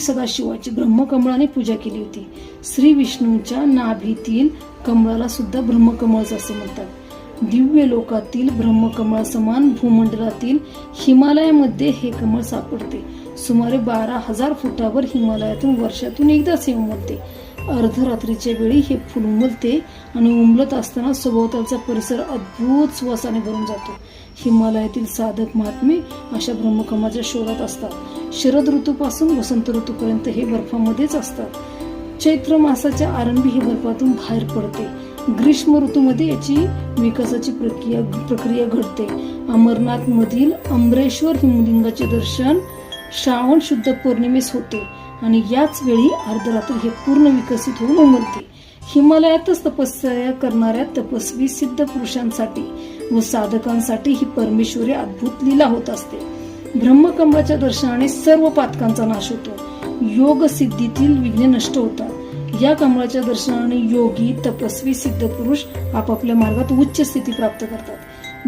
सदाशिवाची ब्रह्मकमळाने पूजा केली होती. श्री विष्णूच्या नाभीतील कमळाला सुद्धा ब्रह्मकमळच असे म्हणतात. दिव्य लोकातील ब्रह्मकमळासमान भूमंडलातील हिमालयामध्ये हे कमळ सापडते. सुमारे बारा हजार फुटावर हिमालयातून वर्षातून एकदाच हे उमलते अर्धरात्रीच्या वेळी हे फुल उमलते आणि उमलत असताना सभोवतालचा परिसर अद्भुत सुवासाने भरून जातो. हिमालयातील साधक महात्मे अशा ब्रह्मकमळाच्या शोधात असतात. शरद ऋतूपासून वसंत ऋतूपर्यंत हे बर्फामध्येच असतात. चैत्र मासाच्या आरंभी हे बर्फातून बाहेर पडते. ग्रीष्म ऋतूमध्ये याची विकासाची प्रक्रिया प्रक्रिया घडते. अमरनाथमधील अमरेश्वर हिमलिंगाचे दर्शन श्रावण शुद्ध पौर्णिमेस होते आणि याच वेळी अर्धरात्री हे पूर्ण विकसित होऊन उमलते. हिमालयातच तपस्या करणाऱ्या तपस्वी सिद्ध पुरुषांसाठी व साधकांसाठी ही परमेश्वरी अद्भुत लीला होत असते. ब्रह्मकमळाच्या दर्शनाने सर्व पातकांचा नाश होतो. योग सिद्धीतील विघ्ने नष्ट होतात. या कमळाच्या दर्शनाने योगी तपस्वी सिद्ध पुरुष आपापल्या मार्गात उच्च स्थिती प्राप्त करतात.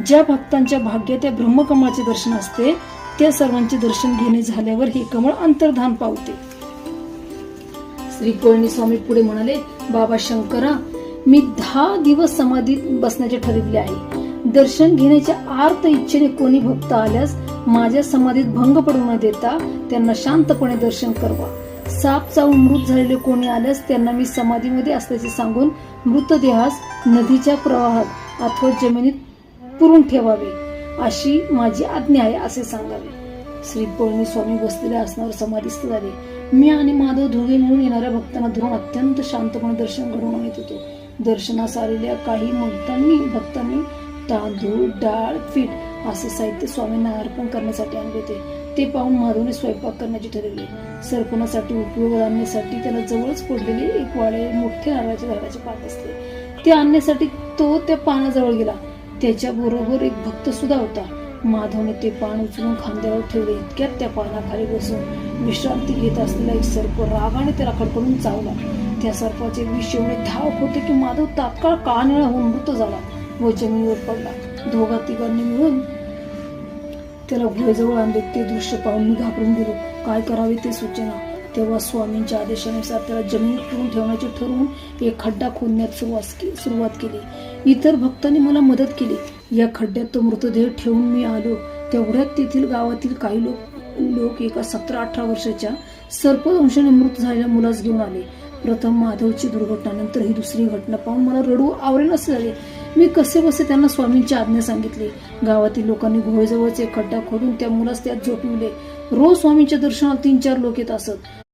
ज्या भक्तांच्या भाग्यात या ब्रह्मकमळाचे दर्शन असते त्या सर्वांचे दर्शन घेणे झाल्यावर हे कमळ अंतर्धान पावते. श्री कोळणी स्वामी पुढे म्हणाले बाबा शंकरा मी दहा दिवस समाधीत बसण्याचे ठरविले आहे. दर्शन घेण्याच्या आर्त इच्छेने कोणी भक्त आल्यास माझ्या समाधीत भंग पडू न देता त्यांना शांतपणे दर्शन करवा. साप चावून मृत झालेले कोणी आल्यास त्यांना मी समाधीमध्ये असल्याचे सांगून मृतदेहास नदीच्या प्रवाहात अथवा जमिनीत पुरून ठेवावे. अशी माझी आज्ञा आहे असे सांगावे. श्री पळणी स्वामी बसलेल्या आसनावर समाधीस्थ झाले. मी आणि माधव दोघे मिळून येणाऱ्या भक्तांना धरून अत्यंत शांतपणे दर्शन घडवून आणत होतो दर्शनास आलेल्या काही भक्तांनी भक्तांनी तांदूळ डाळ पीठ असे साहित्य स्वामींना अर्पण करण्यासाठी आणले होते. ते पाहून माधवने स्वयंपाक करण्याचे ठरवले. सरपणासाठी उपयोग आणण्यासाठी त्याला जवळच पडलेले एक वाळे मोठे नारळाच्या झाडाचे पात असते ते आणण्यासाठी तो त्या पानाजवळ गेला. त्याच्या बरोबर एक भक्त सुद्धा होता. माधवने ते पान उचलून खांद्यावर ठेवले. इतक्यात त्या पानाखाली बसून विश्रांती घेत असलेला एक सर्प रागाने त्याला कडकडून चावला. त्या सर्पाचे विष एवढे धावक होते की माधव तात्काळ काळनिळा होऊन मृत झाला व जमिनीवर पडला. दोघा तिघांनी मिळून त्याला गुहेजवळ आणले. ते दृश्य पाहून मी घाबरून गेलो. काय करावे ते सूचना. तेव्हा स्वामींच्या आदेशानुसार त्याला जमिनीत ठेवून ठेवण्याचे ठरवून एक खड्डा खोदण्यात सुरुवात सुरुवात केली. इतर भक्तांनी मला मदत केली. या खड्ड्यात तो मृतदेह ठेवून मी आलो. तेवढ्यात तेथील गावातील काही लोक लोक एका सतरा अठरा वर्षाच्या सर्पदंशाने मृत झालेल्या मुलास घेऊन आले. प्रथम माधवची दुर्घटना नंतर ही दुसरी घटना पाहून मला रडू आवरेन असे झाले. मी कसे बसे त्यांना स्वामींची आज्ञा सांगितली. गावातील लोकांनी घोळेजवळचे खड्डा खोदून त्या मुलास त्यात झोपविले. रोज स्वामींच्या दर्शनाला तीन चार लोक येत असत.